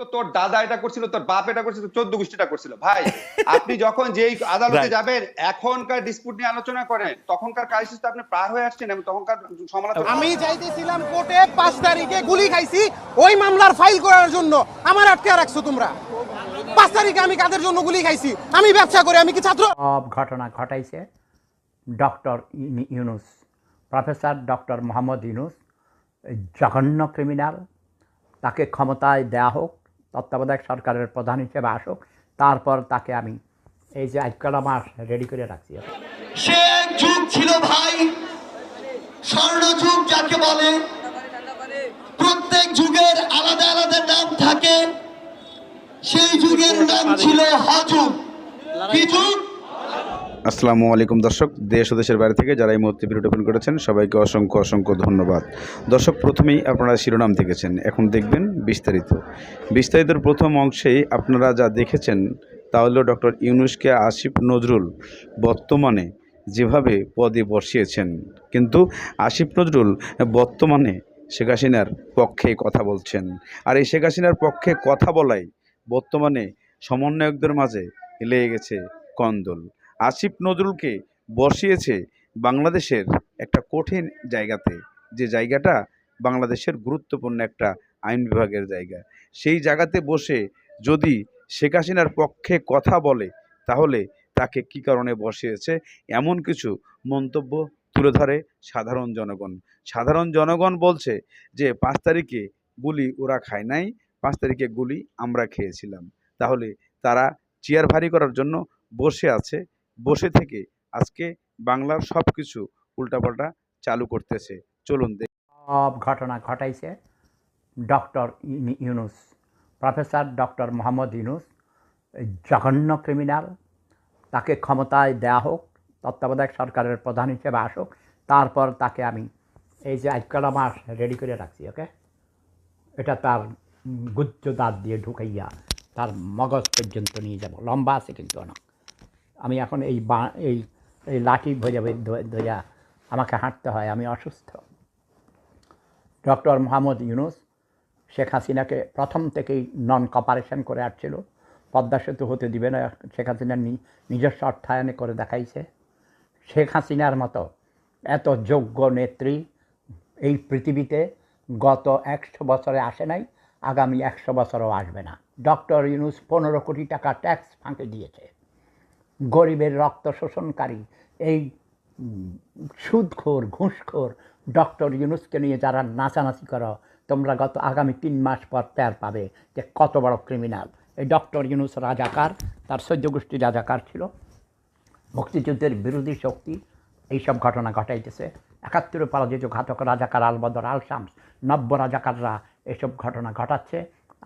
তো তোর দাদা এটা করছিল তোর বাপ এটা করছিল চোদ্দ গোষ্ঠীটা করছিল। ভাই আপনি যখন যেই আদালতে যাবেন এখনকার ডিসপুট নিয়ে আলোচনা করেন তখনকার ক্রাইসিস তো আপনি পার হয়ে আসছেন এবং তখনকার সমালোচনা আমি চাইতেছিলাম কোর্টে পাঁচ তারিখে গুলি খাইছি ওই মামলার ফাইল করার জন্য। আমার আটকে রাখছো তোমরা। পাঁচ তারিখে আমি কাদের জন্য গুলি খাইছি? আমি ব্যবসা করে আমি কি ছাত্র? সব ঘটনা ঘটাইছে doctor Yunus professor doctor Mohammad Yunus এই জঘন্য ক্রিমিনাল তাকে ক্ষমতায় দেয়া হোক তত্ত্বাবধায়ক সরকারের প্রধান হিসেবে আসুক, তারপর তাকে আমি এই যে আজকাল আমার রেডি করে রাখছি। সে যুগ ছিল ভাই, স্বর্ণ যুগ যাকে বলে। প্রত্যেক যুগের আলাদা আলাদা নাম থাকে। সেই যুগের নাম ছিল হযুগ কি যুগ? আসসালামু আলাইকুম দর্শক, দেশ ও দেশের বাইরে থেকে যারা এই মুহূর্তে ভিডিওটা ওপেন করেছেন, সবাইকে অসংখ্য অসংখ্য ধন্যবাদ। দর্শক, প্রথমেই আপনারা শিরোনাম দেখেছেন, এখন দেখবেন বিস্তারিত। বিস্তারিতের প্রথম অংশেই আপনারা যা দেখেছেন, তা হলো ডক্টর ইউনুসকে আসিফ নজরুল বর্তমানে যেভাবে পদে বসিয়েছেন। কিন্তু আসিফ নজরুল বর্তমানে শেখ হাসিনার পক্ষে কথা বলছেন। আর এই শেখ হাসিনার পক্ষে কথা বলাই বর্তমানে সমন্বয়কদের মাঝে লেগে গেছে কন্দল। আসিফ নজরুলকে বসিয়েছে বাংলাদেশের একটা কঠিন জায়গাতে। যে জায়গাটা বাংলাদেশের গুরুত্বপূর্ণ একটা আইন বিভাগের জায়গা। সেই জায়গাতে বসে যদি শেখ হাসিনার পক্ষে কথা বলে, তাহলে তাকে কি কারণে বসিয়েছে? এমন কিছু মন্তব্য তুলে ধরে সাধারণ জনগণ। সাধারণ জনগণ বলছে যে, পাঁচ তারিখে গুলি ওরা খায় নাই, পাঁচ তারিখে গুলি আমরা খেয়েছিলাম। তাহলে তারা চেয়ার ভারী করার জন্য বসে আছে। বসে থেকে আজকে বাংলার সব কিছু উল্টাপাল্টা চালু করতেছে। চলুন। সব ঘটনা ঘটাইছে doctor Yunus, professor doctor Mohammad Yunus জঘন্য ক্রিমিনাল তাকে ক্ষমতায় দেয়া হোক, তত্ত্বাবধায়ক সরকারের প্রধান হিসেবে আসুক, তারপর তাকে আমি এই যে আজকাল আমার রেডি করে রাখছি ওকে এটা তার গুজ্জ দাঁত দিয়ে ঢুকাইয়া তার মগজ পর্যন্ত নিয়ে যাব। লম্বা আছে কিন্তু অনেক। আমি এখন এই বা, এই এই লাঠি ভোজা ধইয়া আমাকে হাঁটতে হয়, আমি অসুস্থ। ডক্টর মোহাম্মদ ইউনুস শেখ হাসিনাকে প্রথম থেকেই নন কপারেশন করে আসছিল। পদ্মা সেতু হতে দিবে না, শেখ হাসিনার নিজস্ব অর্থায়নে করে দেখাইছে। শেখ হাসিনার মতো এত যোগ্য নেত্রী এই পৃথিবীতে গত একশো বছরে আসে নাই, আগামী একশো বছরও আসবে না। ডক্টর ইউনুস পনেরো কোটি টাকা ট্যাক্স ফাঁকে দিয়েছে। গরিবের রক্ত শোষণকারী, এই সুদখোর, ঘুষখোর ডক্টর ইউনুসকে নিয়ে যারা নাচানাচি করো, তোমরা গত আগামী তিন মাস পর টের পাবে যে কত বড় ক্রিমিনাল এই ডক্টর ইউনুস রাজাকার, তার সৈদ্য গোষ্ঠী রাজাকার ছিল। মুক্তিযুদ্ধের বিরোধী শক্তি এইসব ঘটনা ঘটাইতেছে। একাত্তরে পরাজিত ঘাতক রাজাকার আলবদর আল শামস, নব্য রাজাকাররা এসব ঘটনা ঘটাচ্ছে।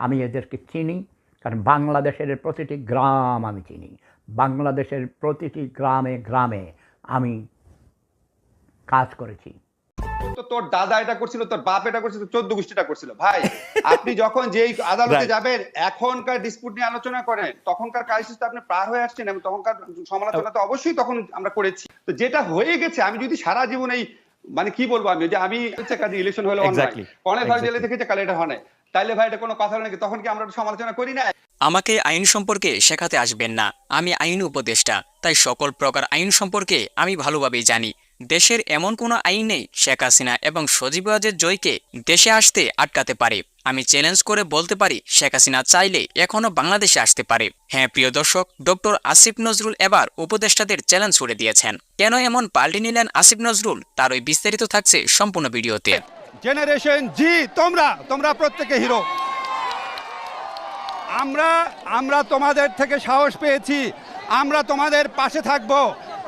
আমি এদেরকে চিনি, কারণ বাংলাদেশের প্রতিটি গ্রাম আমি চিনি। বাংলাদেশের প্রতিটি গ্রামে গ্রামে আমি কাজ করেছি তো তোর দাদা এটা করছিল তোর বাপ এটা করছিল চোদ্দ গোষ্ঠীটা করছিল ভাই আপনি যখন যেই আদালতে যাবেন এখনকার ডিসপুট নিয়ে আলোচনা করেন তখনকার ক্রাইসিস আপনি পার হয়ে আসছেন এবং তখনকার সমালোচনা তো অবশ্যই তখন আমরা করেছি তো যেটা হয়ে গেছে আমি যদি সারা জীবন এই মানে কি বলব আমি যে আমি হচ্ছে কাজে ইলেকশন হলো Exactly. অনেক ভাই জেলে. থেকেছে কালে এটা হয়। তাইলে ভাই, এটা কোনো কথা নাকি? তখন কি আমরা সমালোচনা করি না? আমাকে আইন সম্পর্কে শেখাতে আসবেন না। আমি আইন উপদেষ্টা, তাই সকল প্রকার আইন সম্পর্কে আমি ভালোভাবেই জানি। দেশের এমন কোনো আইন নেই, শেখ হাসিনা এবং সজীব ওয়াজের জয়কে দেশে আসতে আটকাতে পারে। আমি চ্যালেঞ্জ করে বলতে পারি, শেখ হাসিনা চাইলে এখনও বাংলাদেশে আসতে পারে। হ্যাঁ প্রিয় দর্শক, ডক্টর আসিফ নজরুল এবার উপদেষ্টাদের চ্যালেঞ্জ করে দিয়েছেন। কেন এমন পাল্টে নিলেন আসিফ নজরুল? তার ওই বিস্তারিত থাকছে সম্পূর্ণ ভিডিওতে। জেনারেশন জি, তোমরা তোমরা প্রত্যেকে হিরো। আমরা আমরা তোমাদের থেকে সাহস পেয়েছি। আমরা তোমাদের পাশে থাকব।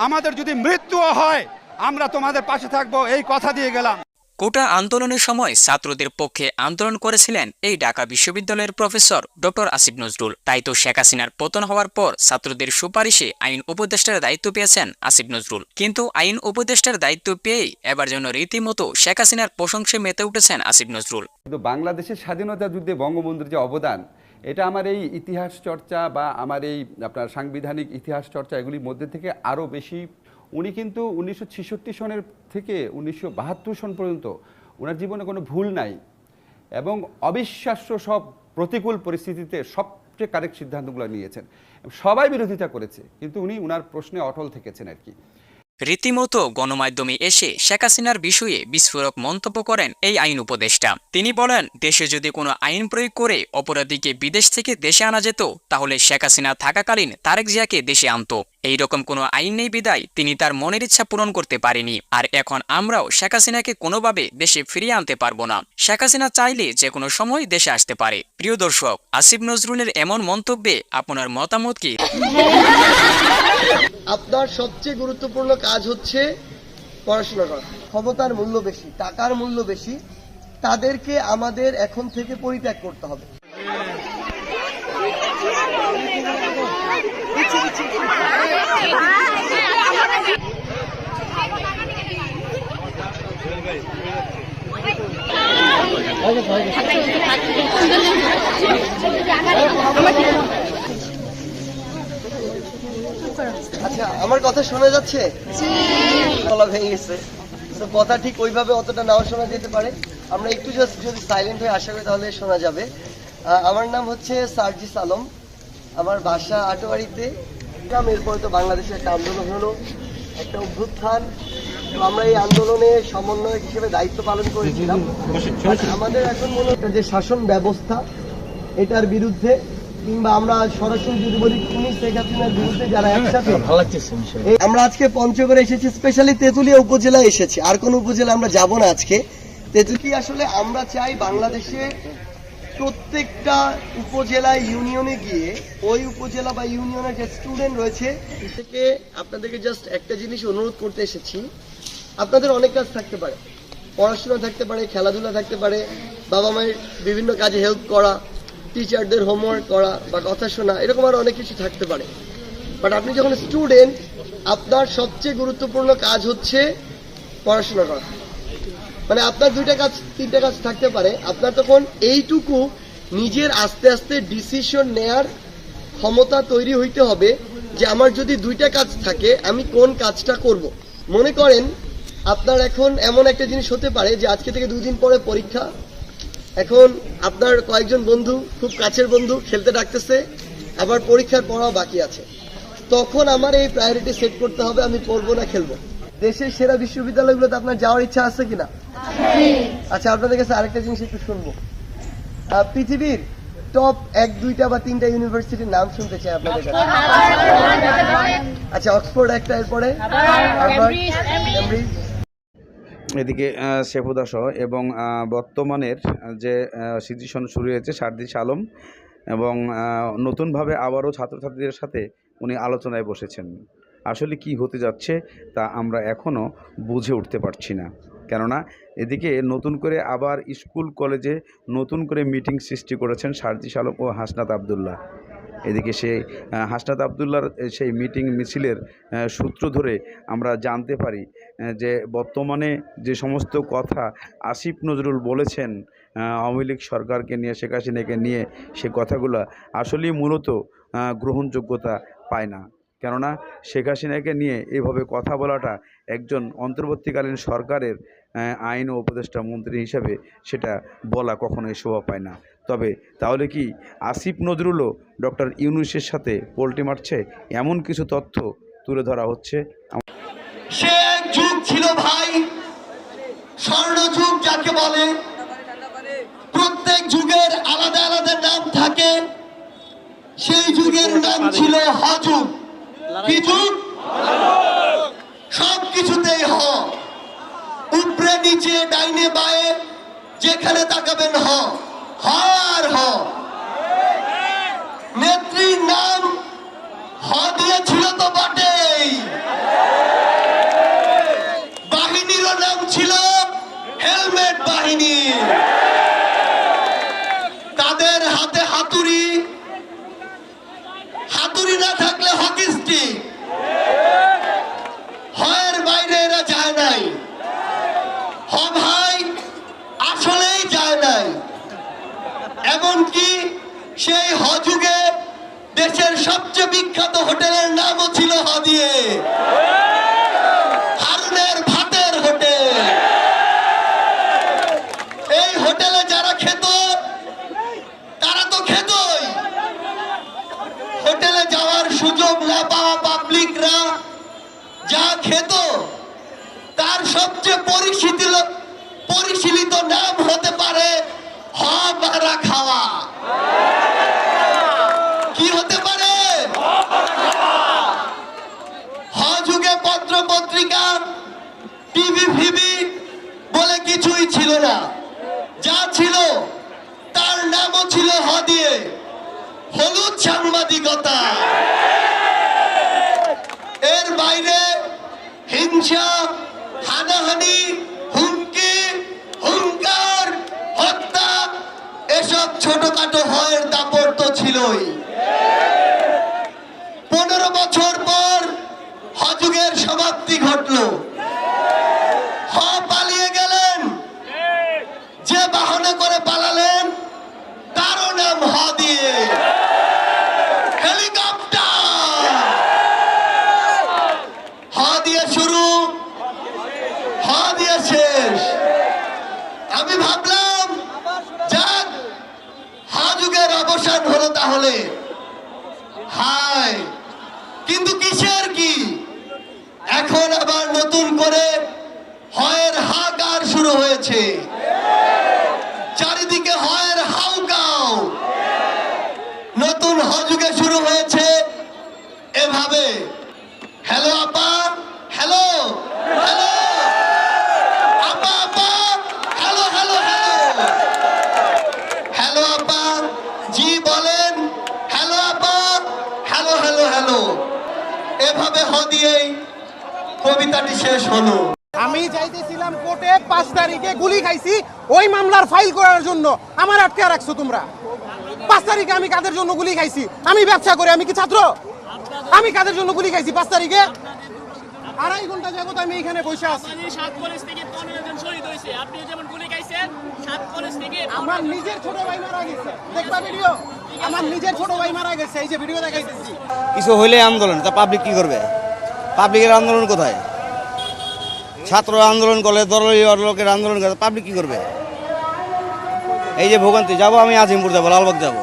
আমাদের যদি মৃত্যুও হয়, আমরা তোমাদের পাশে থাকব। এই কথা দিয়ে গেলাম। কোটা আন্দোলনের সময় ছাত্রদের পক্ষে আন্দোলন করেছিলেন এই ঢাকা বিশ্ববিদ্যালয়ের প্রফেসর ডক্টর আসিফ নজরুল। তাই তো শেখ হাসিনার পতন হওয়ার পর ছাত্রদের সুপারিশে আইন উপদেষ্টার দায়িত্ব পেয়েছেন আসিফ নজরুল। কিন্তু আইন উপদেষ্টার দায়িত্ব পেয়েই এবার যেন রীতিমতো শেখ হাসিনার প্রশংসে মেতে উঠেছেন আসিফ নজরুল। কিন্তু বাংলাদেশের স্বাধীনতা যুদ্ধে বঙ্গবন্ধুর যে অবদান, এটা আমার এই ইতিহাস চর্চা বা আমার এই আপনার সাংবিধানিক ইতিহাস চর্চা এগুলির মধ্যে থেকে আরও বেশি উনি কিন্তু উনিশশো ছেষট্টি সনের থেকে উনিশশো বাহাত্তর সন পর্যন্ত ওনার জীবনে কোনো ভুল নাই এবং অবিশ্বাস্য সব প্রতিকূল পরিস্থিতিতে সবচেয়ে কারেক্ট সিদ্ধান্তগুলো নিয়েছেন। সবাই বিরোধিতা করেছে, কিন্তু উনি উনার প্রশ্নে অটল থেকেছেন আর কি। রীতিমতো গণমাধ্যমে এসে শেখ হাসিনার বিষয়ে বিস্ফোরক মন্তব্য করেন এই আইন উপদেষ্টা। তিনি বলেন, দেশে যদি কোনো আইন প্রয়োগ করে অপরাধীকে বিদেশ থেকে দেশে আনা যেত, তাহলে শেখ হাসিনা থাকাকালীন তারেক জিয়াকে দেশে আনতো। এই রকম কোনো আইন নেই বিদায়, তিনি তার মনের ইচ্ছা পূরণ করতে পারেনি। আর এখন আমরাও শেখ হাসিনাকে কোনোভাবে দেশে ফিরিয়ে আনতে পারব না। শেখ হাসিনা চাইলে যে কোনো সময় দেশে আসতে পারে। প্রিয় দর্শক, আসিফ নজরুলের এমন মন্তব্যে আপনার মতামত কি? আপনার সবচেয়ে গুরুত্বপূর্ণ কাজ হচ্ছে পড়াশোনা করা। ক্ষমতার মূল্য বেশি, টাকার মূল্য বেশি, তাদেরকে আমাদের এখন থেকে পরিত্যাগ করতে হবে। আচ্ছা আমার কথা শোনা যাচ্ছে? গলা ভেঙে গেছে। তো কথা ঠিক ওইভাবে অতটা নাও শোনা যেতে পারে। আমরা একটু জাস্ট যদি সাইলেন্ট হয়ে আশা করি তাহলে শোনা যাবে। আমার নাম হচ্ছে সার্জিস আলম। আমার বাসা আটোয়ারিতে। এরপরে তো বাংলাদেশে একটা আন্দোলন হলো একটা অভ্যুত্থান। তো আমরা এই আন্দোলনে সমন্বয়ক হিসেবে দায়িত্ব পালন করেছিলাম। আমাদের এখন মনে হচ্ছে যে শাসন ব্যবস্থা এটার বিরুদ্ধে কিংবা আমরা সরাসরি যদি বলি খুনি শেখ হাসিনার বিরুদ্ধে যারা একসাথে আমরা আজকে পঞ্চগড়ে এসেছি স্পেশালি তেঁতুলিয়া উপজেলায় এসেছি। আর কোন উপজেলা আমরা যাব না আজকে। তেঁতুলি আসলে আমরা চাই বাংলাদেশে প্রত্যেকটা উপজেলায় ইউনিয়নে গিয়ে ওই উপজেলা বা ইউনিয়নের যে স্টুডেন্ট রয়েছে থেকে আপনাদেরকে জাস্ট একটা জিনিস অনুরোধ করতে এসেছি। আপনাদের অনেক কাজ থাকতে পারে। পড়াশোনা থাকতে পারে খেলাধুলা থাকতে পারে বাবা মায়ের বিভিন্ন কাজে হেল্প করা টিচারদের হোমওয়ার্ক করা বা কথা শোনা, এরকম আরও অনেক কিছু থাকতে পারে। বাট আপনি যখন স্টুডেন্ট আপনার সবচেয়ে গুরুত্বপূর্ণ কাজ হচ্ছে পড়াশোনা করা। মানে আপনার দুইটা কাজ, তিনটা কাজ থাকতে পারে। আপনার তখন এইটুকু নিজের আস্তে আস্তে ডিসিশন নেয়ার ক্ষমতা তৈরি হইতে হবে যে আমার যদি দুইটা কাজ থাকে, আমি কোন কাজটা করব। মনে করেন, আপনার এখন এমন একটা জিনিস হতে পারে যে আজকে থেকে দুদিন পরে পরীক্ষা এখন আপনার কয়েকজন বন্ধু খুব কাছের বন্ধু খেলতে ডাকতেছে। আবার পরীক্ষার পড়াও বাকি আছে। তখন আমার এই প্রায়োরিটি সেট করতে হবে আমি পড়ব না খেলব। দেশের সেরা বিশ্ববিদ্যালয়গুলোতে আপনার যাওয়ার ইচ্ছা আছে কিনা? আচ্ছা আপনাদের কাছে আরেকটা জিনিস একটু শুনব। পৃথিবীর টপ এক দুইটা বা তিনটা ইউনিভার্সিটির নাম শুনতে চাই আপনাদের কাছে। আচ্ছা অক্সফোর্ড একটা এরপরে এদিকে শেফুদা সহ এবং বর্তমানের যে সিচুয়েশন শুরু হয়েছে সার্দিস আলম এবং নতুনভাবে আবারও ছাত্রছাত্রীদের সাথে উনি আলোচনায় বসেছেন। আসলে কি হতে যাচ্ছে তা আমরা এখনও বুঝে উঠতে পারছি না। কেননা এদিকে নতুন করে আবার স্কুল কলেজে নতুন করে মিটিং সৃষ্টি করেছেন সার্জিস আলম ও হাসনাত আবদুল্লাহ। এদিকে সে হাসনাত আবদুল্লার সেই মিটিং মিছিলের সূত্র ধরে আমরা জানতে পারি যে বর্তমানে যে সমস্ত কথা আসিফ নজরুল বলেছেন আওয়ামী লীগ সরকারকে নিয়ে, শেখ হাসিনাকে নিয়ে, সে কথাগুলো আসলেই মূলত গ্রহণযোগ্যতা পায় না। কেননা শেখ হাসিনাকে নিয়ে এভাবে কথা বলাটা একজন অন্তর্বর্তীকালীন সরকারের আইন ও উপদেষ্টা মন্ত্রী হিসাবে সেটা বলা কখনোই শোভা পায় না। তবে তাহলে কি আসিফ নজরুলও ডক্টর ইউনুসের সাথে পোল্টি মারছে? এমন কিছু তথ্য তুলে ধরা হচ্ছে। সে যুগ ছিল ভাই স্বর্ণ যুগ যাকে বলে, প্রত্যেক যুগের আলাদা আলাদা নাম থাকে। সেই যুগের নাম ছিল হযুগ কি সব কিছুতেই হ। উপরে, নিচে, ডাইনে, বায়ে, যেখানে তাকাবেন হ, হার হ। নেত্রীর নাম হ দিয়েছিল তো বটেই। বাহিনীরও নাম ছিল হেলমেট বাহিনী তাদের হাতে হাতুড়ি হাতুড়ি না থাকলে হকি স্টিক হয়ের বাইরে এরা যায় নাই হ ভাই আসলেই যায় নাই এমনকি সেই হযুগে দেশের সবচেয়ে বিখ্যাত হোটেলের নামও ছিল হ দিয়ে হারুনের ভাতের হোটেল এই হোটেলে যারা খেত তারা তো সুযোগ না পাওয়া পাবলিকরা যা খেত তার সবচেয়ে পরিশীলিত পরিশীলিত নাম হতে পারে হ মারা খাওয়া কি হতে পারে হ যুগে পত্র পত্রিকা টিভি ফিভি বলে কিছুই ছিল না। যা ছিল, তার নামও ছিল হ হলুদ সাংবাদিকতা। এর বাইরে হিংসা, হানাহানি, হুমকি, হুঙ্কার, হত্যা, এসব ছোটখাটো হয়ের দাপট তো ছিলই। পনেরো বছর পর হজুগের সমাপ্তি ঘটলো হ পালিয়ে গেলেন যে বাহনে করে পালালেন তারও নাম হ দিয়ে হেলিকপ্টার হ দিয়ে শুরু হ দিয়ে শেষ আমি ভাবলাম যাক হা যুগের অবসান হলো তাহলে হায় কিন্তু কিসের কি এখন আবার নতুন করে হয়ের হাকার শুরু হয়েছে। চারিদিকে হয়ের হাউকাও নতুন হযুগে শুরু হয়েছে। এভাবে। হ্যালো আপা হ্যালো হ্যালো আপা আপা হ্যালো হ্যালো হ্যালো হ্যালো আপা জি বলেন হ্যালো আপা হ্যালো হ্যালো হ্যালো এভাবে হ দিয়েই কবিতাটি শেষ হলো। আমি যাইতেছিলাম কোর্টে পাঁচ তারিখে গুলি খাইছি ওই মামলার ফাইল করার জন্য। আমার আটকে রাখছো তোমরা। পাঁচ তারিখে আমি কাদের জন্য গুলি খাইছি? আমি ব্যবসা করি আমি কি ছাত্র? আমি কাদের জন্য গুলি খাইছি পাঁচ তারিখে? আড়াই ঘণ্টা যাবত আমি এখানে বসে আছি। থেকে আমার নিজের ছোট ভাই মারা গেছে। দেখবা ভিডিও আমার নিজের ছোট ভাই মারা গেছে। এই যে ভিডিও দেখাইতেছি। কিছু হইলে আন্দোলন তা পাবলিক কি করবে? পাবলিকের আন্দোলন কোথায়? ছাত্র আন্দোলন করলে দলীয় লোকের আন্দোলন করে পাবলিক কি করবে? এই যে ভোগান্তি যাব আমি আজিমপুর যাব লালবাগ যাব।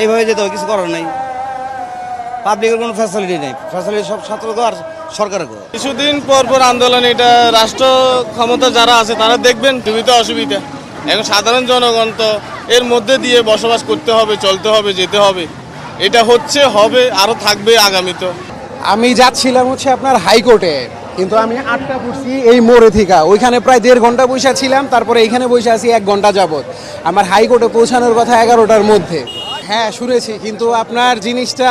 এইভাবে যেতে হবে কিছু করার নেই। পাবলিকের কোনো ফ্যাসিলিটি নেই। ফ্যাসিলিটি সব ছাত্রকে আর সরকারের কিছুদিন পর পর আন্দোলন এটা রাষ্ট্র ক্ষমতা যারা আছে তারা দেখবেন সুবিধা অসুবিধা। এখন সাধারণ জনগণ তো এর মধ্যে দিয়ে বসবাস করতে হবে চলতে হবে যেতে হবে। এটা হচ্ছে হবে আরও থাকবে আগামীতে। আমি যাচ্ছিলাম হচ্ছে আপনার হাইকোর্টে। কিন্তু আমি আটটা পড়ছি এই মোড়ে থেকে। ওইখানে প্রায় দেড় ঘণ্টা বসে ছিলাম, তারপরে এইখানে বসে আছি এক ঘণ্টা যাবৎ। আমার হাইকোর্টে পৌঁছানোর কথা এগারোটার মধ্যে। হ্যাঁ শুনেছি, কিন্তু আপনার জিনিসটা,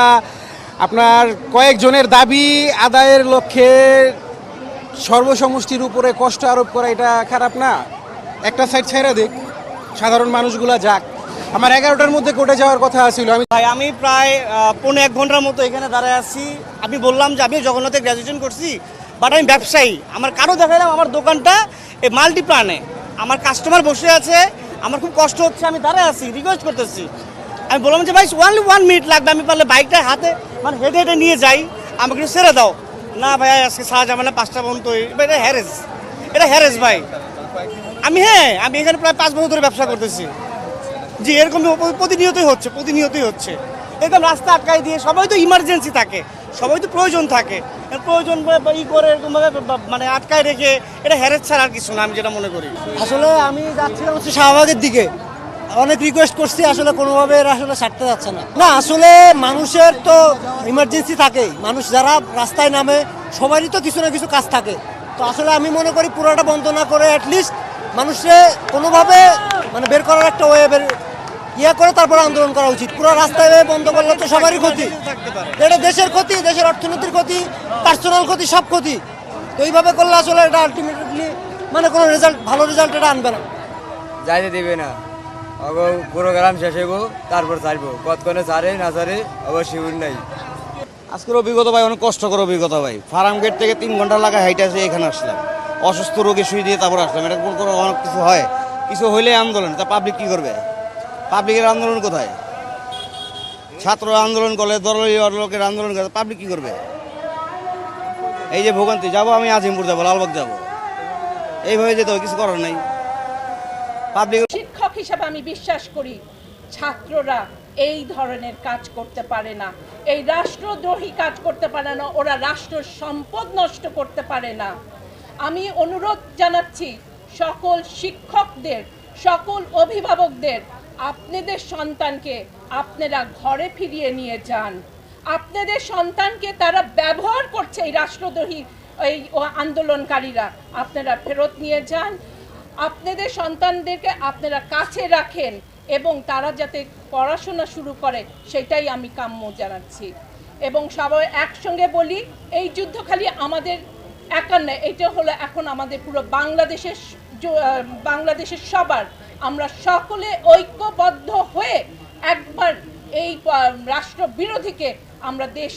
আপনার কয়েকজনের দাবি আদায়ের লক্ষ্যে সর্বসমষ্টির উপরে কষ্ট আরোপ করা, এটা খারাপ না? একটা সাইড ছেড়ে দিক, সাধারণ মানুষগুলা যাক। আমার এগারোটার মধ্যে কোর্টে যাওয়ার কথা ছিল আমি ভাই, আমি প্রায় পৌনে এক ঘণ্টার মতো এখানে দাঁড়ায় আছি। আমি বললাম যে আমি জগন্নাথে গ্র্যাজুয়েশন করছি। বাট আমি ব্যবসায়ী। আমার কারও দেখালাম আমার দোকানটা এই মাল্টিপ্লানে আমার কাস্টমার বসে আছে, আমার খুব কষ্ট হচ্ছে, আমি দাঁড়ায় আছি রিকোয়েস্ট করতেছি। আমি বললাম যে, ভাই ওয়ানলি ওয়ান মিনিট লাগবে, আমি পারলে বাইকটা হাতে মানে হেঁটে হেঁটে নিয়ে যাই, আমাকে একটু ছেড়ে দাও। না ভাই, আজকে সারা যাবে না, পাঁচটা পর্যন্ত এটা হ্যারেস এটা হ্যারেস ভাই। আমি হ্যাঁ আমি এখানে প্রায় পাঁচ বছর ধরে ব্যবসা করতেছি। জি এরকম প্রতিনিয়তই হচ্ছে প্রতিনিয়তই হচ্ছে। এরকম রাস্তা আটকাই দিয়ে সবাই তো ইমার্জেন্সি থাকে, সবাই তো প্রয়োজন থাকে। প্রয়োজন ই করে এরকমভাবে মানে আটকায় রেখে এটা হ্যারেস ছাড়া আর কিছু না, আমি যেটা মনে করি। আসলে আমি যাচ্ছিলাম হচ্ছে শাহবাগের দিকে। অনেক রিকোয়েস্ট করছি, আসলে কোনোভাবে এরা আসলে ছাড়তে যাচ্ছে না। না, আসলে মানুষের তো ইমার্জেন্সি থাকেই। মানুষ যারা রাস্তায় নামে, সবারই তো কিছু না কিছু কাজ থাকে। তো আসলে আমি মনে করি পুরোটা বন্ধ না করে অ্যাটলিস্ট মানুষে কোনোভাবে মানে বের করার একটা ওয়ে বের ইয়ে করে তারপর আন্দোলন করা উচিত। পুরো রাস্তায় বন্ধ করলে তো সবারই ক্ষতি। এটা দেশের ক্ষতি দেশের অর্থনীতির ক্ষতি পার্সোনাল ক্ষতি সব ক্ষতি। তো এইভাবে করলে আসলে এটা আলটিমেটলি মানে কোনো রেজাল্ট ভালো রেজাল্ট এটা আনবে না। যাইতে দিবে না। পুরো গ্রাম শেষ হইব তারপর ছাড়বো। কতক্ষণে ছাড়ে না ছাড়ে অবশ্যই নাই। আজকের অভিজ্ঞতা ভাই অনেক কষ্টকর অভিজ্ঞতা ভাই। ফার্ম গেট থেকে তিন ঘণ্টা লাগা হাইটে আসে এখানে আসলাম। অসুস্থ রোগী শুয়ে দিয়ে তারপর আসলাম। এটা কোনো অনেক কিছু হয়। কিছু হইলে আন্দোলন তা পাবলিক কী করবে? পাবলিকের আন্দোলন কোথায়? ছাত্র আন্দোলন করলে দলীয় লোকের আন্দোলন করে, পাবলিক কি করবে? এই যে ভোগান্তি, যাব আমি আজিমপুর যাব, লালবাগ যাব। এইভাবে যেতে কিছু করার নেই। পাবলিক শিক্ষক হিসাবে আমি বিশ্বাস করি, ছাত্ররা এই ধরনের কাজ করতে পারে না। এই রাষ্ট্রদ্রোহী কাজ করতে পারে না, ওরা রাষ্ট্র সম্পদ নষ্ট করতে পারে না। আমি অনুরোধ জানাচ্ছি, সকল শিক্ষকদের, সকল অভিভাবকদের আপনাদের সন্তানকে আপনারা ঘরে ফিরিয়ে নিয়ে যান। আপনাদের সন্তানকে তারা ব্যবহার করছে এই রাষ্ট্রদ্রোহী, এই আন্দোলনকারীরা। আপনারা ফেরত নিয়ে যান। আপনাদের সন্তানদেরকে আপনারা কাছে রাখেন এবং তারা যাতে পড়াশোনা শুরু করে, সেটাই আমি কাম্য জানাচ্ছি। এবং সবাই একসঙ্গে বলি, এই যুদ্ধ খালি আমাদের একার নয়, এটা হলো এখন আমাদের পুরো বাংলাদেশের বাংলাদেশের সবার আমরা সকলে ঐক্যবদ্ধ হয়ে একবার এই রাষ্ট্রবিরোধীকে রাষ্ট্র বিরোধীকে আমরা দেশ